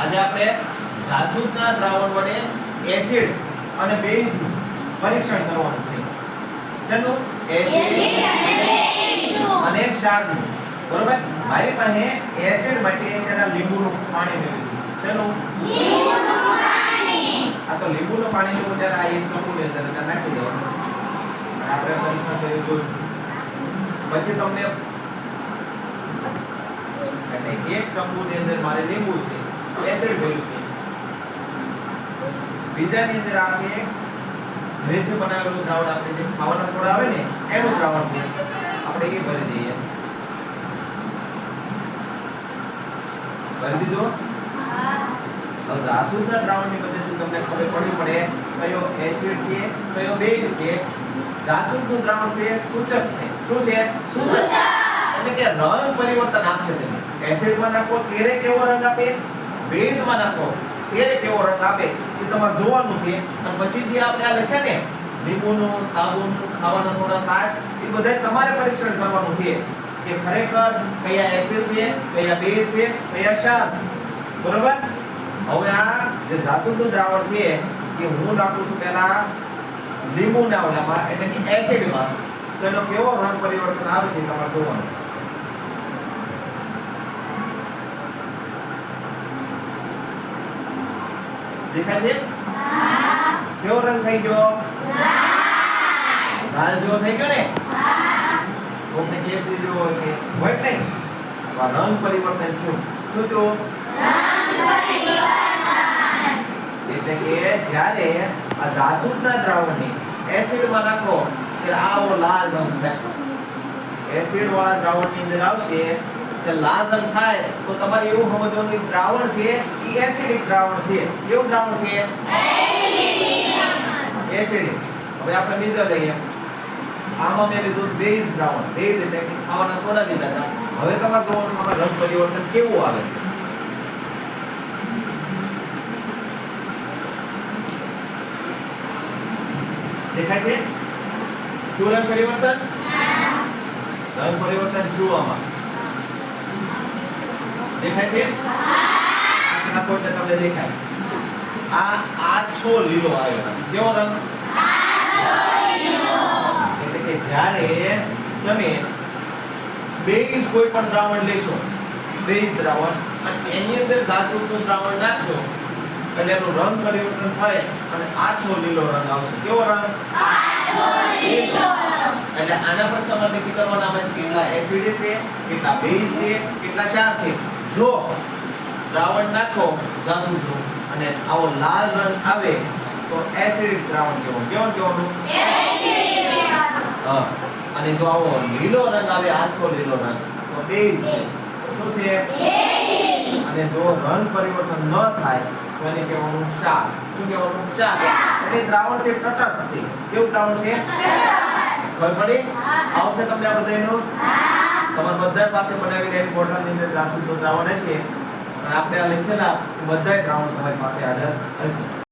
આજે આપણે જાસૂદના દ્રાવણ વડે એસિડ અને બેઝનું પરીક્ષણ કરવાનું છે. શેનું એસિડ અને ક્ષારનું. બરોબર? મારી પાસે એસિડ માટે તેના લીંબુનું પાણી મેં લીધું છે. શેનું આ તો લીંબુનું પાણી લેવું ત્યારે આ એક કપૂર અંદર અંદર નાખી દેવાનું. આપણે પરીક્ષણ કરી જોઈશું પછી તમને એટલે એક ચમચી અંદર મારે લીંબુ છે. એસિડ ભર્યું છે બીજાની અંદર આ છે ઘરેથી બનાવેલું દ્રાવણ આપણે જે ખાવાના સોડા આવે ને એનું દ્રાવણ છે. આપણે એ ભરી દઈએ. ભરી દીધું? હવે જાસૂદના દ્રાવણની પદ્ધતિ તમને ખબર પડવી પડે કયો એસિડ છે કયો બેઝ છે. જાસૂદનું દ્રાવણ છે સૂચક છે. શું છે? એટલે કે રંગ પરિવર્તન આપશે તમે એસિડમાં નાખો ત્યારે કેવો રંગ આપે? બેઝમાં નાખો. ત્યારે કેવો રંગ આપે એ તમારે જોવાનું છે. અને પછી જે આપણે આ લખ્યા ને, લીંબુનું, સાબુનું, ખાવાના સોડા સાસ એ બધા તમારે પરીક્ષણ કરવાનું છે કે ખરેખર કયા એસિડ છે, કયા બેઝ છે, કયા શાસ બરોબર? હવે આ જે જાસૂદનું દ્રાવણ છે એ હું નાખું છું પહેલા લીંબુના ઓલામાં, એટલે કે એસિડમાં તો એનો કેવો રંગ પરિવર્તન આવશે તમારે જોવાનું. દેખાય છે? કેવો રંગ થઈ ગયો. લાલ જેવો થઈ ગયો ને? કોકને કેસરી જેવો છે નહીં? તો આ રંગ પરિવર્તન થયું. શું થયું? એટલે કે જ્યારે આ જાસૂદના દ્રાવણને એસિડમાં નાખો, ત્યારે આવો લાલ રંગ થશે એસિડ વાળા દ્રાવણની અંદર આવશે કે લાલ રંગ થાય તો તમારે એવું સમજવાનું કે દ્રાવણ છે એ એસિડિક દ્રાવણ છે કેવું દ્રાવણ છે એસિડિક હવે આપણે બીજો લઈએ આમાં મેં લીધું બેઝ દ્રાવણ બેઝ એટલે કે ખાવાના સોડા લીધા હતા હવે તમારે જોવાનું આમાં રંગ પરિવર્તન કેવું આવે છે દેખાય છે શું રંગ પરિવર્તન રંગ પરિવર્તન જુઓ આમાં દેખાય છે? આ એટલે તમને દેખાય. આ આછો લીલો આવ્યો. કેવો રંગ? એટલે કે જ્યારે તમે બેઝ કોઈ પણ દ્રાવણ લેશો બેઝ દ્રાવણ, અને એની અંદર જાસૂદનું દ્રાવણ નાખશો, એટલે એનો રંગ પરિવર્તન થાય અને આછો લીલો રંગ આવશે. કેવો રંગ? એટલે આના પર તમારે નક્કી કરવાના કેટલા એસિડ છે, કેટલા બેઝ છે, કેટલા ક્ષાર છે. જો દ્રાવણ નાખો જાસૂદનું અને આવો લાલ રંગ આવે તો એસિડિક દ્રાવણ કેવો કેવું કહેવાનું? હા. અને જો આવો લીલો રંગ આવે આછો લીલો રંગ તો બેઝ શું છે? અને જો રંગ પરિવર્તન ન થાય તો એને કહેવાનું ક્ષાર. શું કહેવાનું? ક્ષાર. એટલે દ્રાવણ છે તટસ્થ. છે કેવું દ્રાવણ છે? ખબર પડી? આવશે તમને આ બધાયનું? તમારા બધા પાસે બનાવીને એક બોટલની અંદર જાસૂદનું દ્રાવણ હશે અને આપણે આ લખેલા બધાય દ્રાવણ તમારી પાસે હાજર હશે.